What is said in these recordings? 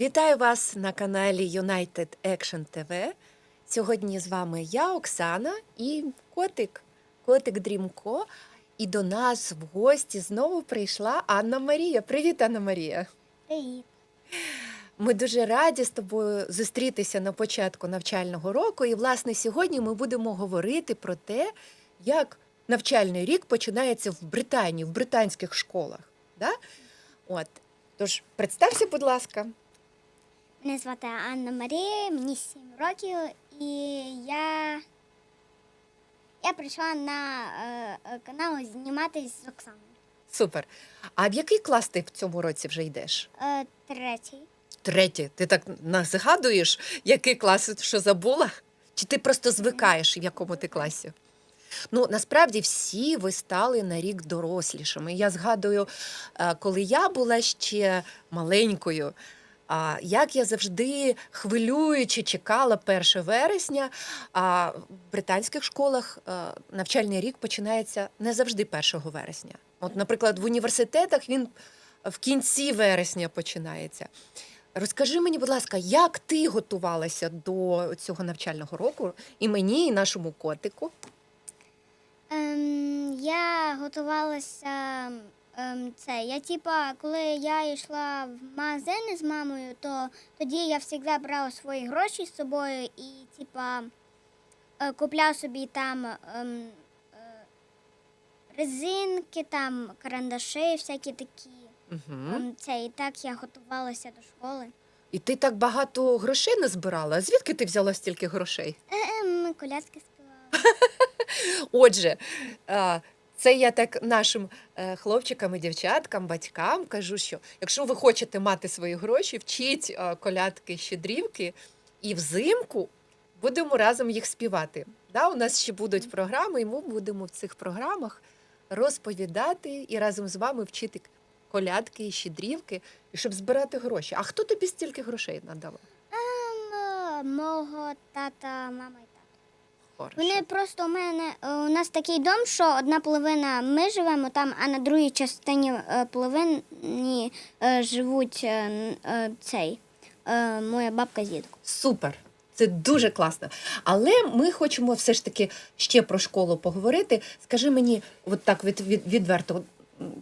Вітаю вас на каналі United Action TV. Сьогодні з вами я, Оксана, і котик, котик Дрімко. І до нас в гості знову прийшла Анна Марія. Привіт, Анна Марія. Привіт. Ми дуже раді з тобою зустрітися на початку навчального року. І, власне, сьогодні ми будемо говорити про те, як навчальний рік починається в Британії, в британських школах. Да? От. Тож, представся, будь ласка. Мене звати Анна Марія, мені 7 років, і я, я прийшла на е, канал зніматись з Оксаною. Супер. А в який клас ти в цьому році вже йдеш? Е, третій. Третє. Ти так згадуєш, який клас, що забула? Чи ти просто звикаєш, в якому ти класі? Ну, насправді всі ви стали на рік дорослішими. Я згадую, е, коли я була ще маленькою, а як я завжди хвилюючи чекала 1 вересня, а в британських школах е, навчальний рік починається не завжди 1 вересня. От, наприклад, в університетах він в кінці вересня починається. Розкажи мені, будь ласка, як ти готувалася до цього навчального року і мені, і нашому котику? Ем, я готувалася. Ем, це. Я, типа, коли я йшла в магазини з мамою, то тоді я завжди брала свої гроші з собою і, типа, е, купляв собі там ем, е, резинки, там, карандаші, всякі такі. Угу. Це, і так я готувалася до школи. І ти так багато грошей не збирала. Звідки ти взяла стільки грошей? Ем, колядки співала. Отже, а, це я так нашим е, хлопчикам і дівчаткам, батькам кажу, що якщо ви хочете мати свої гроші, вчіть е, колядки, щедрівки, і взимку будемо разом їх співати. Да, у нас ще будуть програми, і ми будемо в цих програмах розповідати і разом з вами вчити колядки і щедрівки, і щоб збирати гроші. А хто тобі стільки грошей надавав? Ем, мого тата, мама і Вони просто у мене е, у нас такий дом, що одна половина ми живемо там, а на другій частині е, половині е, живуть цей моя бабка з дідком. Супер. Це дуже класно. Але ми хочемо все ж таки ще про школу поговорити. Скажи мені, от так від, від, відверто,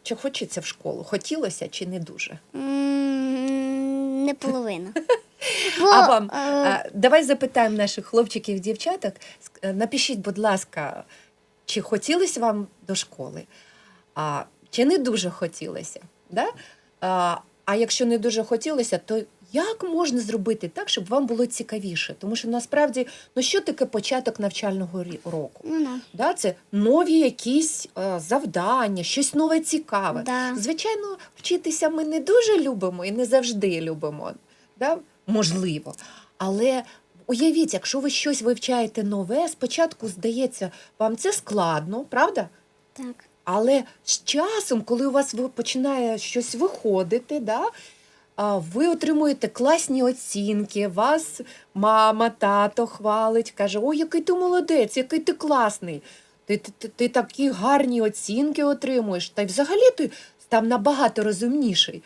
чи хочеться в школу? Хотілося чи не дуже? М, Не половина. Бо, а вам е, а, давай запитаємо наших хлопчиків, дівчаток. Е, Напишіть, будь ласка, чи хотілося вам до школи, а, чи не дуже хотілося. Да? А, а якщо не дуже хотілося, то як можна зробити так, щоб вам було цікавіше? Тому що насправді, ну що таке початок навчального року? ну, да. Да, це нові якісь е, завдання, щось нове цікаве. Да. Звичайно, вчитися ми не дуже любимо і не завжди любимо. Да? Можливо. Але уявіть, якщо ви щось вивчаєте нове, спочатку здається, вам це складно, правда? Так. Але з часом, коли у вас починає щось виходити, да, ви отримуєте класні оцінки, вас мама, тато хвалить, каже: Ой, який ти молодець, який ти класний. Ти, ти, ти, ти такі гарні оцінки отримуєш, та й взагалі ти став набагато розумніший.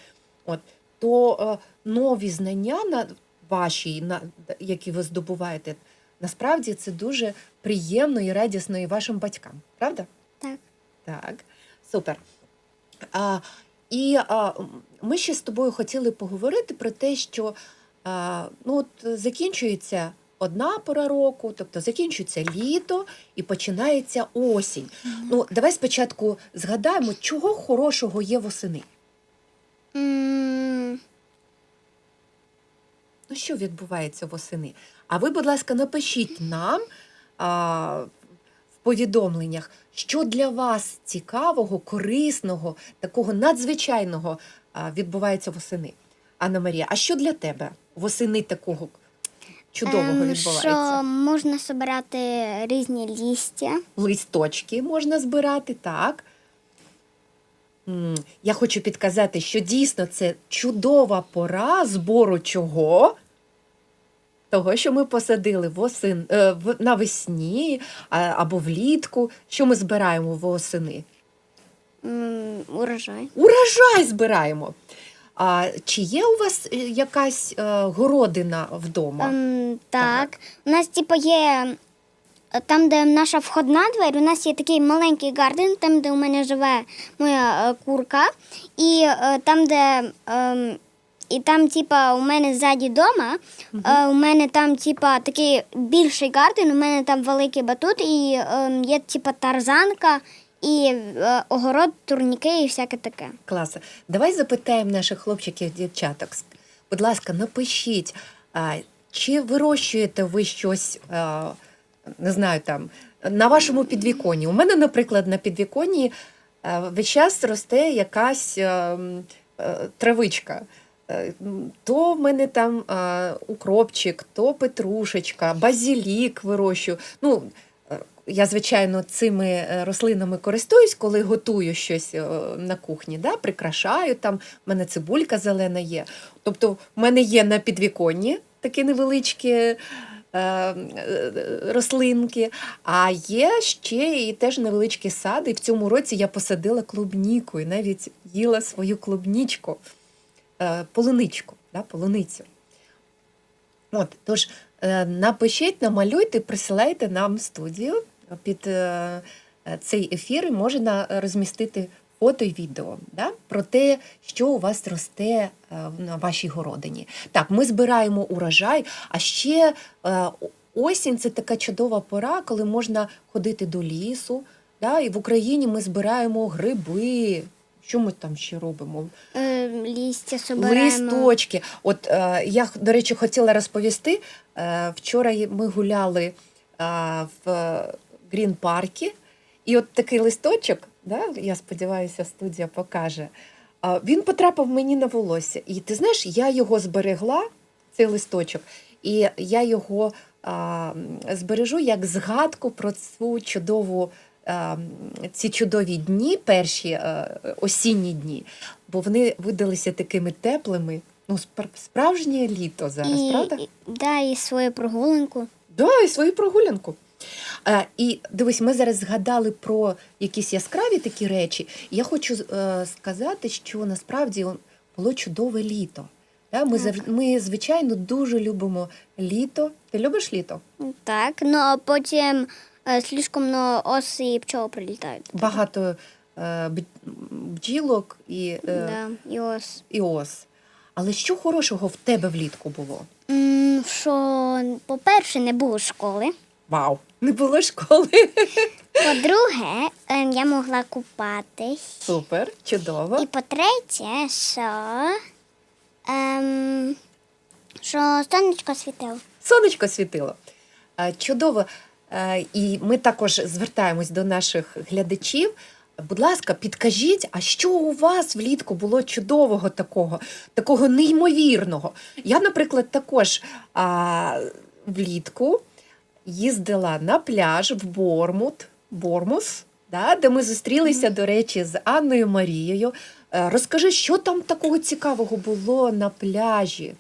От, то е, нові знання на ваші, на, які ви здобуваєте, насправді це дуже приємно і радісно і вашим батькам, правда? Так. Так, супер. А, і а, ми ще з тобою хотіли поговорити про те, що а, ну, от, закінчується одна пора року, тобто закінчується літо і починається осінь. Ну, давай спочатку згадаємо, чого хорошого є восени. М, Ну, що відбувається восени? А ви, будь ласка, напишіть нам а, в повідомленнях, що для вас цікавого, корисного, такого надзвичайного а, відбувається восени. Анна Марія, а що для тебе восени такого чудового ем, відбувається? Що можна збирати різні лістя. Листочки можна збирати, так. Я хочу підказати, що дійсно це чудова пора збору чого? Того, що ми посадили восен, е, навесні або влітку. Що ми збираємо восени? Урожай. Урожай збираємо. А чи є у вас е, якась е, городина вдома? Ем, так. У нас, типу, є там, де наша входна двері, у нас є такий маленький гарден, там, де у мене живе моя е, курка. І е, там, де. ем, і там, типа, у мене ззаді дома, е, у мене там, типа, такий більший гарден, у мене там великий батут, і ем, є, типа, тарзанка, і е, огород, турніки і всяке таке. Класно. Давай запитаємо наших хлопчиків дівчаток. Будь ласка, напишіть, а, чи вирощуєте ви щось, а, не знаю, там, на вашому підвіконні. У мене, наприклад, на підвіконні весь час росте якась а, м, е, травичка. Е, То в мене там укропчик, то петрушечка, базілік вирощую. Ну, е, я, звичайно, цими е, рослинами користуюсь, коли готую щось е, на кухні, да? прикрашаю там, в мене цибулька зелена є. Тобто, в мене є на підвіконні такі невеличкі е, е, рослинки, а є ще і теж невеличкі сади. І в цьому році я посадила клубніку і навіть їла свою клубнічку, е, полуничку, да? полуницю. От, тож е, напишіть, намалюйте, присилайте нам студію під е, е, цей ефір і можна розмістити фото і відео да, про те, що у вас росте е, на вашій городині. Так, ми збираємо урожай, а ще е, осінь це така чудова пора, коли можна ходити до лісу. Да, і в Україні ми збираємо гриби. Що ми там ще робимо? Е, лістя собираємо. Листочки. От е, я, до речі, хотіла розповісти. Е, вчора ми гуляли е, в Грін паркі, і от такий листочок, да, я сподіваюся, студія покаже. він потрапив мені на волосся. І ти знаєш, я його зберегла, цей листочок, і я його а, збережу як згадку про цю чудову. Ці чудові дні, перші осінні дні, бо вони видалися такими теплими. Ну, справжнє літо зараз, і, правда? І, да, і свою прогулянку. Да, і свою прогулянку. Е, і дивись, ми зараз згадали про якісь яскраві такі речі. Я хочу е, сказати, що насправді було чудове літо. Да, ми, Так. ми, звичайно, дуже любимо літо. Ти любиш літо? Так, ну а потім е, слишком много ос і пчол прилітають. Багато е, бджілок і, е, Да, і ос. і ос. Але що хорошого в тебе влітку було? М, Що, по-перше, не було школи. Вау! Не було школи. По-друге, е, я могла купатись. Супер, чудово. І по-третє, що, ем, що сонечко світило. Сонечко світило. Е, Чудово. Е, І ми також звертаємось до наших глядачів. Будь ласка, підкажіть, а що у вас влітку було чудового такого, такого неймовірного? Я, наприклад, також а, влітку їздила на пляж в Бормут, Бормус, да, де ми зустрілися, до речі, з Анною Марією. Е, Розкажи, що там такого цікавого було на пляжі?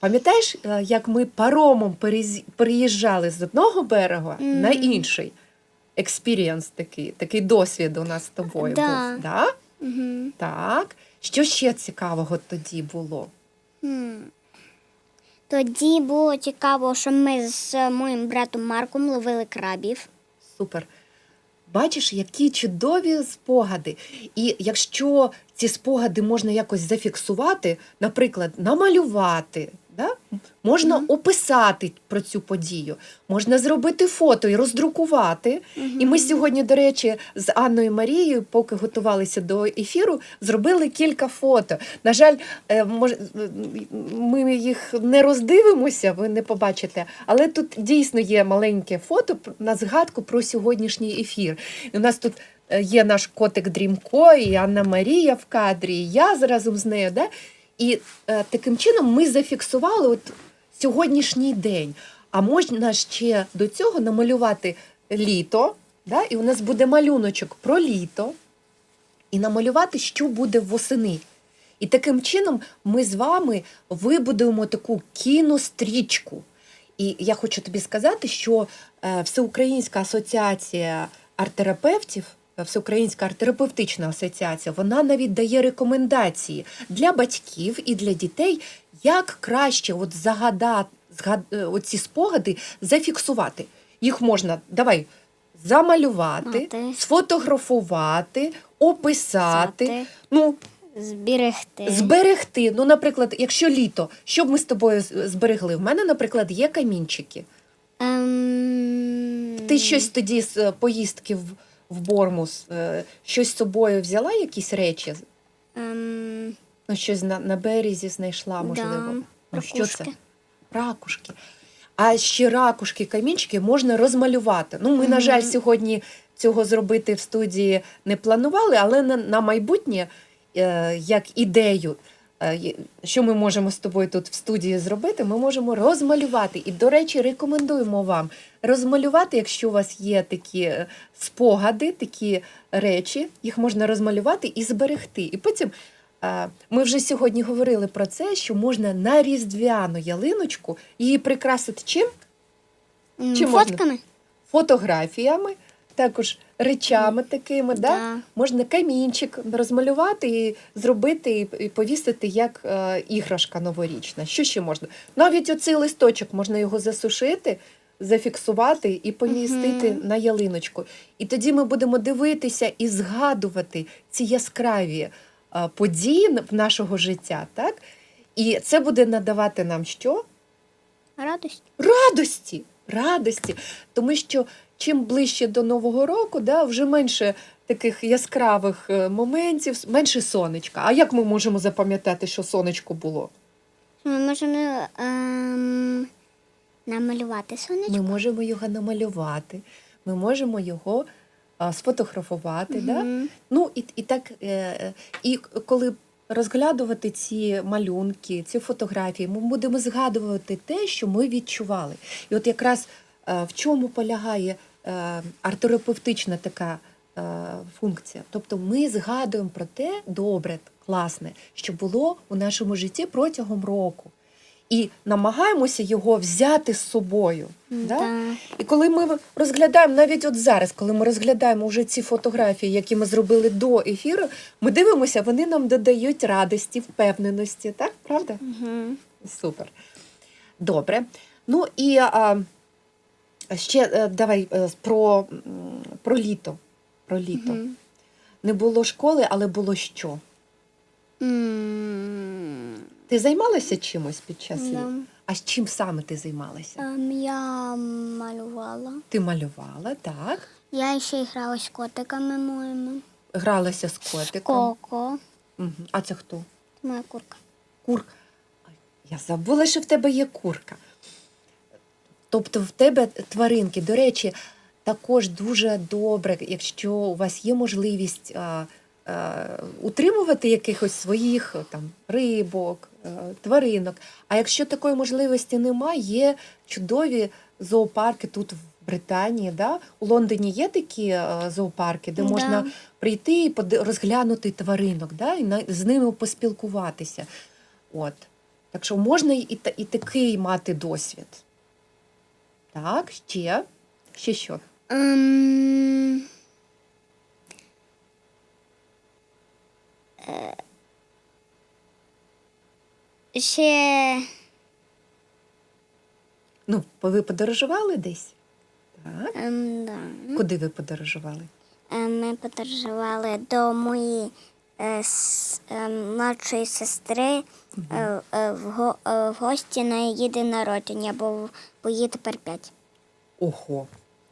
Пам'ятаєш, е, як ми паромом переїжджали з одного берега на інший? Експірієнс такий, такий досвід у нас з тобою Да. був. Да? Угу. Так. Що ще цікавого тоді було? Тоді було цікаво, що ми з моїм братом Марком ловили крабів. Супер. Бачиш, які чудові спогади. І якщо ці спогади можна якось зафіксувати, наприклад, намалювати, да? можна Мгм. описати про цю подію, можна зробити фото і роздрукувати. І ми сьогодні, до речі, з Анною Марією, поки готувалися до ефіру, зробили кілька фото. На жаль, е, ми їх не роздивимося, ви не побачите. Але тут дійсно є маленьке фото на згадку про сьогоднішній ефір. І у нас тут е, є наш котик Дрімко, і Анна Марія в кадрі, і я разом з нею. Да? І е, таким чином ми зафіксували от сьогоднішній день. А можна ще до цього намалювати літо, да? і у нас буде малюночок про літо, і намалювати, що буде восени. І таким чином ми з вами вибудуємо таку кінострічку. І я хочу тобі сказати, що е, Всеукраїнська асоціація арт-терапевтів Всеукраїнська арт-терапевтична асоціація, вона навіть дає рекомендації для батьків і для дітей, як краще от загадати згад... е, оці спогади зафіксувати. Їх можна давай замалювати, Мати. сфотографувати, описати. Писати. Ну, Зберегти. Зберегти. Ну, наприклад, якщо літо, що б ми з тобою зберегли? В мене, наприклад, є камінчики. Ем... Ти щось тоді з е, поїздки в, в Бормус, е, щось з собою взяла, якісь речі? Ем... Ну, щось на, на березі знайшла, можливо. Да, ну, що це? ракушки. А ще ракушки, камінчики можна розмалювати. Ну, ми, на жаль, сьогодні цього зробити в студії не планували, але на, на майбутнє, е, як ідею, що ми можемо з тобою тут в студії зробити, ми можемо розмалювати. І, до речі, рекомендуємо вам розмалювати, якщо у вас є такі е, спогади, такі речі, їх можна розмалювати і зберегти. І потім е, ми вже сьогодні говорили про це, що можна на різдвяну ялиночку її прикрасити чим? Чи можна? Фотографіями, також речами такими. Да? Да. Можна камінчик розмалювати і зробити і- повісити як е, іграшка новорічна. Що ще можна? Навіть оцей листочок можна його засушити, зафіксувати і помістити Мгм. на ялиночку. І тоді ми будемо дивитися і згадувати ці яскраві е, події в нашого життя. Так? І це буде надавати нам що? Радость. радості. Радості. Тому що чим ближче до Нового року, да, вже менше таких яскравих е, моментів, менше сонечка. А як ми можемо запам'ятати, що сонечко було? Ми можемо ем... намалювати сонечко. Ми можемо його намалювати, ми можемо його а, сфотографувати. Да? Ну і, і так, е, е, і коли розглядувати ці малюнки, ці фотографії, ми будемо згадувати те, що ми відчували. І от якраз е, в чому полягає е, арт-терапевтична така е, функція. Тобто ми згадуємо про те добре, класне, що було у нашому житті протягом року. І намагаємося його взяти з собою. Да? Да. І коли ми розглядаємо, навіть от зараз, коли ми розглядаємо вже ці фотографії, які ми зробили до ефіру, ми дивимося, вони нам додають радості, впевненості, так? Правда? Мгм. Супер. Добре. Ну і а, ще е, давай е, про, про літо. Про літо. Мгм. Не було школи, але було що? Ти займалася чимось під час літа? А з чим саме ти займалася? Ем, Я малювала. Ти малювала, так? Я ще грала з котиками моїми. Гралася з котиком. Коко. Мгм. А це хто? Моя курка. Курка. Я забула, що в тебе є курка. Тобто в тебе тваринки, до речі, також дуже добре, якщо у вас є можливість а, а, утримувати якихось своїх е, там рибок, е, тваринок. А якщо такої можливості немає, є чудові зоопарки тут в Британії. Да? У Лондоні є такі е, зоопарки, де Да. можна прийти і розглянути тваринок, да? і на- з ними поспілкуватися. От. Так що можна і, і такий мати досвід. Так, ще. Ще що? Ем... е, Ще Ну, ви подорожували десь? Так. ем, да. Куди ви подорожували? Е, Ми подорожували до моєї е, с- е, младшої сестри в, го- е, в гості на її день народження, бо, бо їй тепер п'ять. Ого.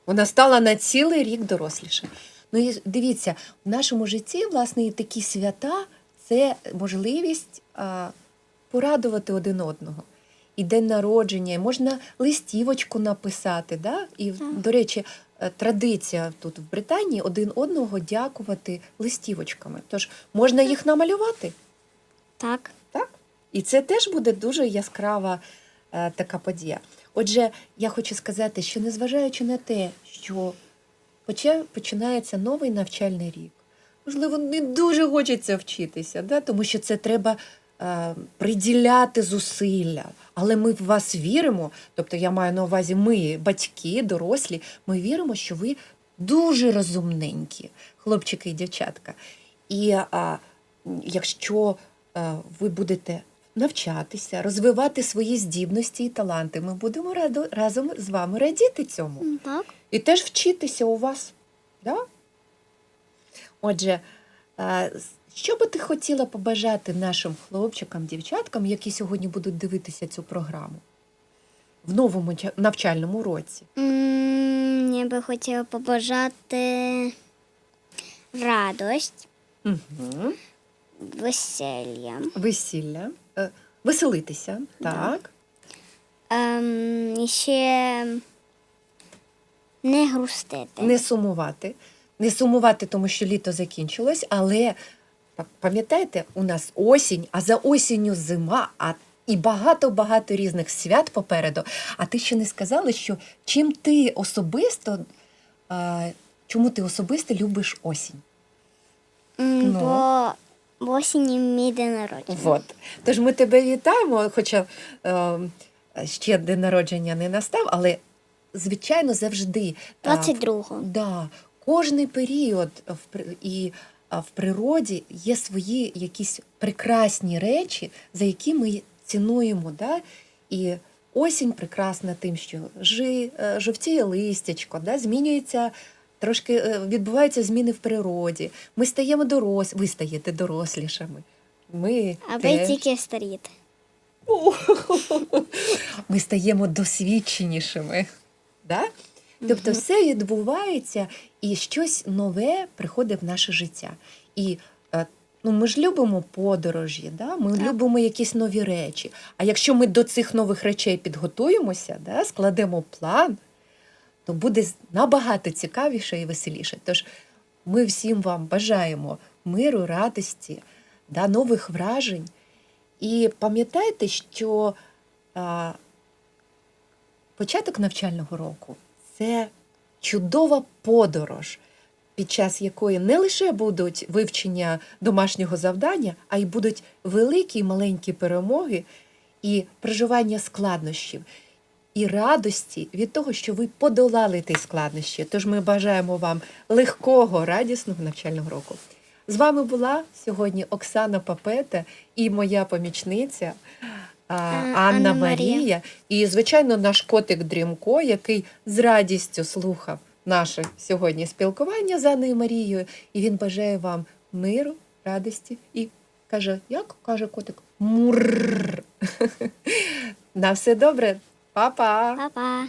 Вона стала на цілий рік доросліше. Ну і дивіться, в нашому житті, власне, і такі свята це можливість а, порадувати один одного. І день народження, і можна листівочку написати. Да? І, до речі, е, традиція тут в Британії один одного дякувати листівочками. Тож можна їх намалювати. Так. І це теж буде дуже яскрава е, така подія. Отже, я хочу сказати, що незважаючи на те, що починається новий навчальний рік, можливо, не дуже хочеться вчитися, да? тому що це треба е, приділяти зусилля. Але ми в вас віримо, тобто я маю на увазі, ми, батьки, дорослі, ми віримо, що ви дуже розумненькі, хлопчики і дівчатка. І а, якщо а, ви будете навчатися, розвивати свої здібності і таланти, ми будемо радо, разом з вами радіти цьому. Так. І теж вчитися у вас. Да? Отже, е, що би ти хотіла побажати нашим хлопчикам, дівчаткам, які сьогодні будуть дивитися цю програму в новому навчальному році? М, Я би хотіла побажати радость, Угу. Весілля. Весілля, е, веселитися, так. Ем, і ще не грустити. Не сумувати. Не сумувати, тому що літо закінчилось, але па- пам'ятаєте, у нас осінь, а за осінню зима, а і багато-багато різних свят попереду. А ти ще не сказала, що чим ти особисто, а, чому ти особисто любиш осінь? М, Ну. Бо в осені мій день народження. От. Тож ми тебе вітаємо, хоча е, ще день народження не настав, але звичайно завжди. а, 22-го. Да, кожний період в і а, в природі є свої якісь прекрасні речі, за які ми цінуємо. Да? І осінь прекрасна тим, що жи, е, жовтіє листячко, да? змінюється. Трошки е, відбуваються зміни в природі. Ми стаємо дорос, ви стаєте дорослішими. Ми А ви теж. тільки старієте. ми стаємо досвідченішими. Да? Тобто все відбувається і щось нове приходить в наше життя. І е, ну, ми ж любимо подорожі, да? ми Так. любимо якісь нові речі. А якщо ми до цих нових речей підготуємося, да? складемо план, то буде набагато цікавіше і веселіше. Тож ми всім вам бажаємо миру, радості, да? нових вражень. І пам'ятайте, що а, початок навчального року це чудова подорож, під час якої не лише будуть вивчення домашнього завдання, а й будуть великі і маленькі перемоги і проживання складнощів. І радості від того, що ви подолали ті складнощі. Тож ми бажаємо вам легкого, радісного навчального року. З вами була сьогодні Оксана Папета і моя помічниця а, Анна, Анна Марія. Марія. І, звичайно, наш котик Дрімко, який з радістю слухав наше сьогодні спілкування з Анною Марією. І він бажає вам миру, радості і каже: як каже котик? Мурр. На все добре, 爸爸爸爸